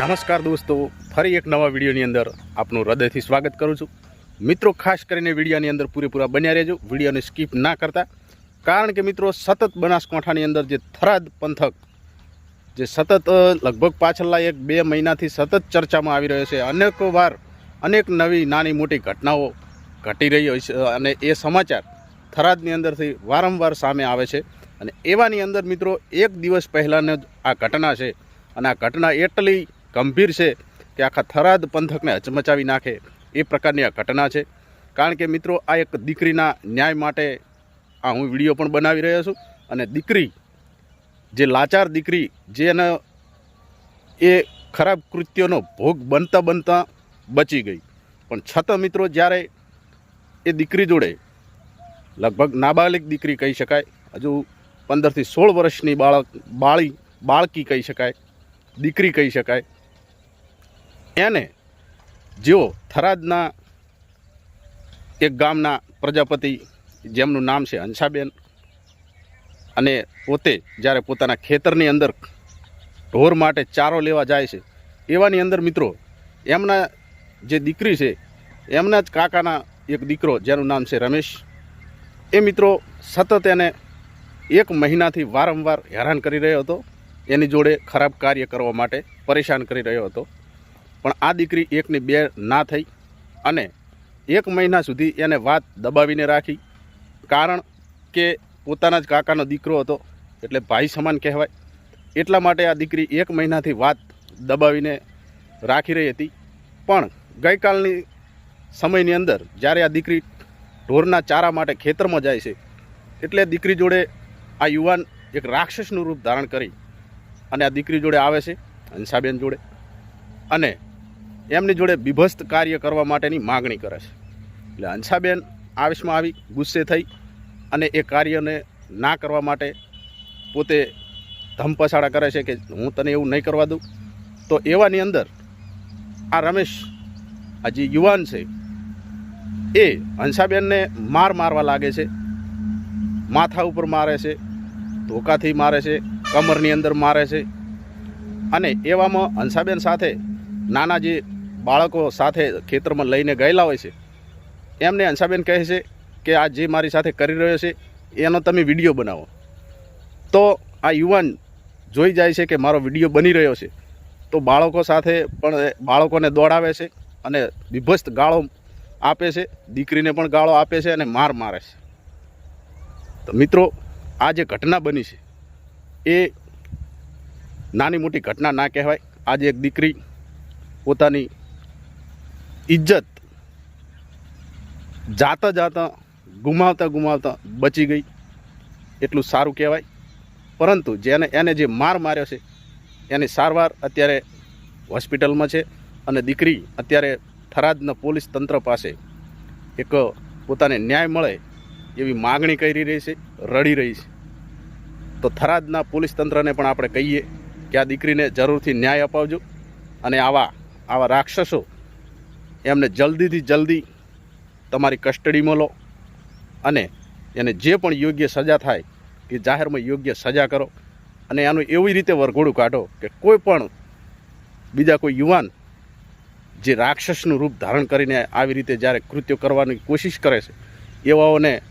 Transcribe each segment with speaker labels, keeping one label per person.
Speaker 1: નમસ્કાર દોસ્તો, ફરી એક નવા વિડીયોની અંદર આપનું હૃદયથી સ્વાગત કરું છું. મિત્રો, ખાસ કરીને વિડીયોની અંદર પૂરેપૂરા બન્યા રહેજો, વિડીયોને સ્કીપ ના કરતા. કારણ કે મિત્રો, સતત બનાસકાંઠાની અંદર જે થરાદ પંથક, જે સતત લગભગ પાછલા એક બે મહિનાથી સતત ચર્ચામાં આવી રહ્યો છે. અનેક વાર અનેક નવી નાની મોટી ઘટનાઓ ઘટી રહી હોય છે, અને એ સમાચાર થરાદની અંદરથી વારંવાર સામે આવે છે. અને એવાની અંદર મિત્રો, એક દિવસ પહેલાંને આ ઘટના છે. અને આ ઘટના એટલી ગંભીર છે કે આખા થરાદ પંથકને હચમચાવી નાખે એ પ્રકારની આ ઘટના છે. કારણ કે મિત્રો, આ એક દીકરીના ન્યાય માટે આ હું વીડિયો પણ બનાવી રહ્યો છું અને દીકરી, જે લાચાર દીકરી જેને એ ખરાબ કૃત્યોનો ભોગ બનતા બનતા બચી ગઈ. પણ છતાં મિત્રો, જ્યારે એ દીકરી જોડે લગભગ નાબાલિક દીકરી કહી શકાય, હજુ પંદરથી સોળ વર્ષની બાળક, બાળી, બાળકી કહી શકાય, દીકરી કહી શકાય એને જેઓ થરાદના એક ગામના પ્રજાપતિ, જેમનું નામ છે હંસાબેન, અને પોતે જ્યારે પોતાના ખેતરની અંદર ઢોર માટે ચારો લેવા જાય છે, એવાની અંદર મિત્રો એમના જે દીકરી છે, એમના જ કાકાના એક દીકરો જેનું નામ છે રમેશ, એ મિત્રો સતત એને એક મહિનાથી વારંવાર હેરાન કરી રહ્યો હતો, એની જોડે ખરાબ કાર્ય કરવા માટે પરેશાન કરી રહ્યો હતો. પણ આ દીકરી એકની બે ના થઈ અને એક મહિના સુધી એને વાત દબાવીને રાખી. કારણ કે પોતાના જ કાકાનો દીકરો હતો, એટલે ભાઈ સમાન કહેવાય. એટલા માટે આ દીકરી એક મહિનાથી વાત દબાવીને રાખી રહી હતી. પણ ગઈકાલની સમયની અંદર જ્યારે આ દીકરી ઢોરના ચારા માટે ખેતરમાં જાય છે, એટલે દીકરી જોડે આ યુવાન એક રાક્ષસનું રૂપ ધારણ કરી અને આ દીકરી જોડે આવે છે હંસાબેન જોડે. અને એમની જોડે બીભસ્ત કાર્ય કરવા માટેની માગણી કરે છે. એટલે હંસાબેન આવેશમાં આવી, ગુસ્સે થઈ અને એ કાર્યને ના કરવા માટે પોતે ધમપછાડા કરે છે કે હું તને એવું નહીં કરવા દઉં. તો એવાની અંદર આ રમેશ, આ જે યુવાન છે, એ હંસાબેનને માર મારવા લાગે છે, માથા ઉપર મારે છે, ધોકાથી મારે છે, કમરની અંદર મારે છે અને એવામાં હંસાબેન સાથે નાના જે બાળકો સાથે ખેતરમાં લઈને ગયેલા હોય છે. એમને અંશાબેન કહે છે કે આ જે મારી સાથે કરી રહ્યો છે, એનો તમે વીડિયો બનાવો. તો આ યુવાન જોઈ જાય છે કે મારો વીડિયો બની રહ્યો છે. તો બાળકો સાથે પણ બાળકોને દોડાવે છે અને વિભસ્ત ગાળો આપે છે, દીકરીને પણ ગાળો આપે છે અને માર મારે છે. તો મિત્રો, આ જે ઘટના બની છે, એ નાની મોટી ઘટના ના કહેવાય. આજે એક દીકરી પોતાની ઇજ્જત. જાતા જાતા, ગુમાવતા ગુમાવતા બચી ગઈ. એટલું સારું કહેવાય. પરંતુ જેને એને જે માર માર્યો છે, એની સારવાર અત્યારે હોસ્પિટલમાં છે અને દીકરી અત્યારે થરાદના પોલીસ તંત્ર પાસે એક પોતાને ન્યાય મળે એવી માગણી કરી રહી છે, રડી રહી છે. તો થરાદના પોલીસ તંત્રને પણ આપણે કહીએ કે આ દીકરીને જરૂરથી ન્યાય અપાવજો અને આવા આવા રાક્ષસો એમને જલ્દીથી જલ્દી તમારી કસ્ટડીમાં લો અને એને જે પણ યોગ્ય સજા થાય એ જાહેરમાં યોગ્ય સજા કરો અને એનું એવી રીતે વરઘોડું કાઢો કે કોઈ પણ બીજા કોઈ યુવાન જે રાક્ષસનું રૂપ ધારણ કરીને આવી રીતે જ્યારે કૃત્યો કરવાની કોશિશ કરે છે, એવાઓને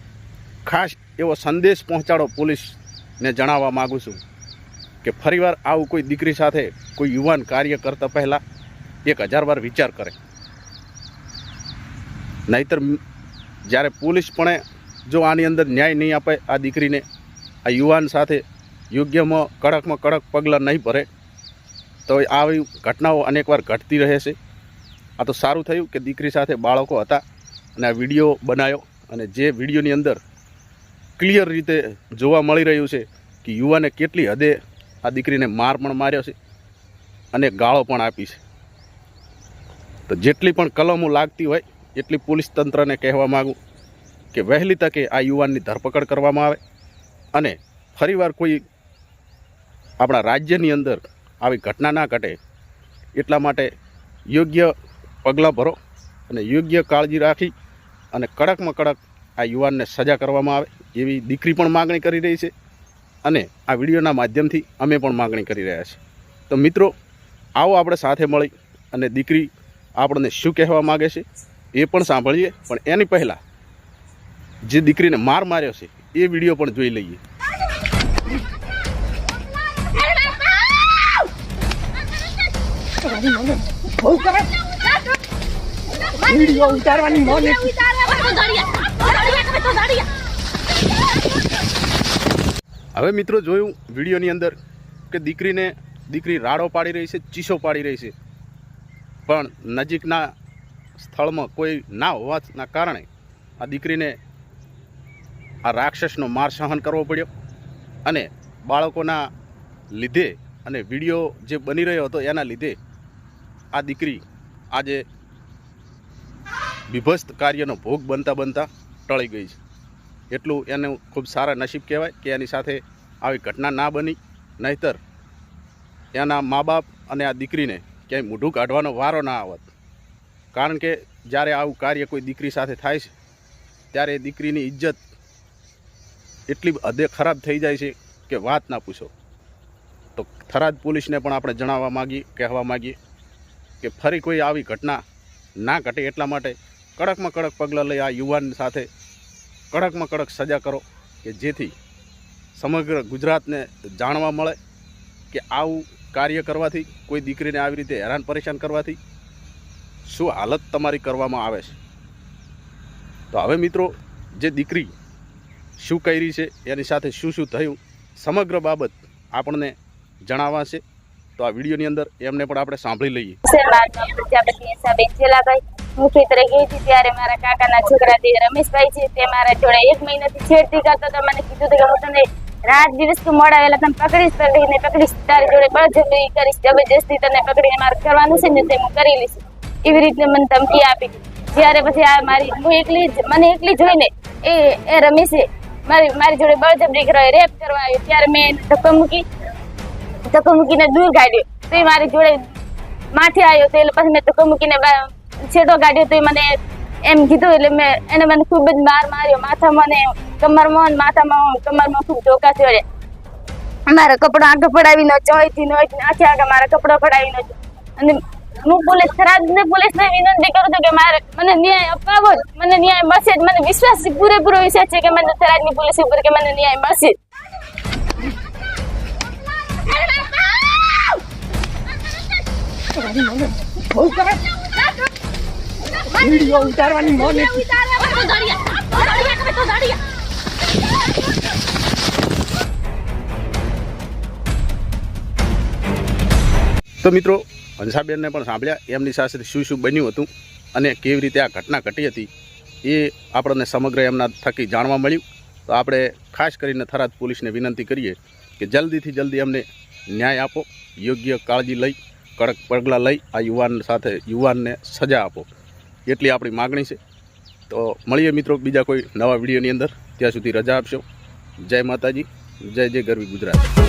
Speaker 1: ખાસ એવો સંદેશ પહોંચાડો પોલીસને જણાવવા માગું છું કે ફરીવાર આવું કોઈ દીકરી સાથે કોઈ યુવાન કાર્ય કરતા પહેલાં એક હજાર વાર વિચાર કરે. નહીતર જ્યારે પોલીસ પણ જો આની અંદર ન્યાય નહીં આપે આ દીકરીને, આ યુવાન સાથે યોગ્યમાં કડકમાં કડક પગલાં નહીં ભરે, તો આવી ઘટનાઓ અનેકવાર ઘટતી રહે છે. આ તો સારું થયું કે દીકરી સાથે બાળકો હતા અને આ વીડિયો બનાવ્યો અને જે વિડીયોની અંદર ક્લિયર રીતે જોવા મળી રહ્યું છે કે યુવાને કેટલી હદે આ દીકરીને માર પણ માર્યો છે અને ગાળો પણ આપી છે. તો જેટલી પણ કલમો લાગતી હોય એટલી પોલીસ તંત્રને કહેવા માગું કે વહેલી તકે આ યુવાનની ધરપકડ કરવામાં આવે અને ફરીવાર કોઈ આપણા રાજ્યની અંદર આવી ઘટના ના ઘટે એટલા માટે યોગ્ય પગલાં ભરો અને યોગ્ય કાળજી રાખી અને કડકમાં કડક આ યુવાનને સજા કરવામાં આવે એવી દીકરી પણ માગણી કરી રહી છે અને આ વિડીયોના માધ્યમથી અમે પણ માગણી કરી રહ્યા છીએ. તો મિત્રો, આવો આપણે સાથે મળી અને દીકરી આપણને શું કહેવા માગે છે એ પણ સાંભળીએ. પણ એની પહેલાં જે દીકરીને માર માર્યો છે, એ વીડિયો પણ જોઈ લઈએ.
Speaker 2: વીડિયો ઉતારવાની
Speaker 1: હવે મિત્રો જોયું વિડીયોની અંદર કે દીકરીને દીકરી રાડો પાડી રહી છે, ચીસો પાડી રહી છે. પણ નજીકના સ્થળમાં કોઈ ના હોવાના કારણે આ દીકરીને આ રાક્ષસનો માર સહન કરવો પડ્યો અને બાળકોના લીધે અને વીડિયો જે બની રહ્યો હતો એના લીધે આ દીકરી આજે વિભસ્ત કાર્યનો ભોગ બનતા બનતા ટળી ગઈ છે. એટલું એનું ખૂબ સારા નસીબ કહેવાય કે એની સાથે આવી ઘટના ના બની, નહીતર એના મા બાપ અને આ દીકરીને ક્યાંય મોઢું કાઢવાનો વારો ના આવત. કારણ કે જ્યારે આવું કાર્ય કોઈ દીકરી સાથે થાય છે, ત્યારે દીકરીની ઇજ્જત એટલી હદે ખરાબ થઈ જાય છે કે વાત ના પૂછો. તો થરાદ પોલીસને પણ આપણે જણાવવા માગીએ, કહેવા માગીએ કે ફરી કોઈ આવી ઘટના ના ઘટે એટલા માટે કડકમાં કડક પગલાં લઈ આ યુવાન સાથે કડકમાં કડક સજા કરો કે જેથી સમગ્ર ગુજરાતને જાણવા મળે કે આવું કાર્ય કરવાથી કોઈ દીકરીને આવી રીતે હેરાન પરેશાન કરવાથી શું હાલત તમારી કરવામાં આવે છે? તો હવે મિત્રો, જે દીકરી શું કરી છે, એની સાથે શું શું થયું, સમગ્ર બાબત આપણને જણાવાશે. તો આ વિડીયોની અંદર એમને પણ આપણે સાંભળી લઈએ.
Speaker 3: હું ખેતરે ગઈ હતી ત્યારે મારા કાકાના છોકરા તે રમેશભાઈ છે, તે મારા જોડે એક મહિનાથી છેડતી કરતો તો મને કીધું કે હું તને રાત દિવસ તું મોડા વેલા તને પકડીશ, પકડીને પકડીશ, તારી જોડે બળજબરી કરીશ, જબરજસ્તી તને પકડીને મારે કરવાનું છે ને તે હું કરી લઈશ. એવી રીતે મને ધમકી આપી. જ્યારે પછી આ મારી હું એકલી મને એકલી જોઈને એ એ રમીશે મારી મારી જોડે બળજબરી કરવા રેપ કરવા આવ્યો. ત્યારે મેં એને ધક્કો મૂકી ધક્કો મૂકીને દૂર કાઢ્યો. તો એ મારી જોડે માથે આવ્યો તો એટલે પછી મેં ધક્કો મૂકીને છેડો કાઢ્યો તો એ મને એમ કીધું એટલે મેં એને મને ખૂબ જ માર માર્યો. માથામાં ને કમરમાં ને માથામાં કમરમાં ખૂબ ધોકા થયો મારા કપડા આગળ પડાવીને ચોયથી નો આખે આગળ મારા કપડા પડાવીને અને હું પોલીસ ખરાબ ને પોલીસને વિનંતી કરું છું કે મારે મને ન્યાય અપાવો મને ન્યાય મળશે મને વિશ્વાસ પૂરેપૂરો વિશ્વાસ છે કે મને થરાદની પોલીસ ઉપર કે મને ન્યાય મળશે
Speaker 2: વીડિયો ઉતારવાની મોને
Speaker 1: તો મિત્રો હંસાબેનને પણ સાંભળ્યા. એમની સાથે શું શું બન્યું હતું અને કેવી રીતે આ ઘટના ઘટી હતી એ આપણને સમગ્ર એમના થકી જાણવા મળ્યું. તો આપણે ખાસ કરીને થરાદ પોલીસને વિનંતી કરીએ કે જલ્દીથી જલ્દી અમને ન્યાય આપો, યોગ્ય કાળજી લઈ, કડક પગલાં લઈ, આ યુવાન સાથે યુવાનને સજા આપો. એટલી આપણી માગણી છે. તો મળીએ મિત્રો બીજા કોઈ નવા વિડીયોની અંદર. ત્યાં સુધી રજા આપશો. જય માતાજી. જય જય ગરવી ગુજરાત.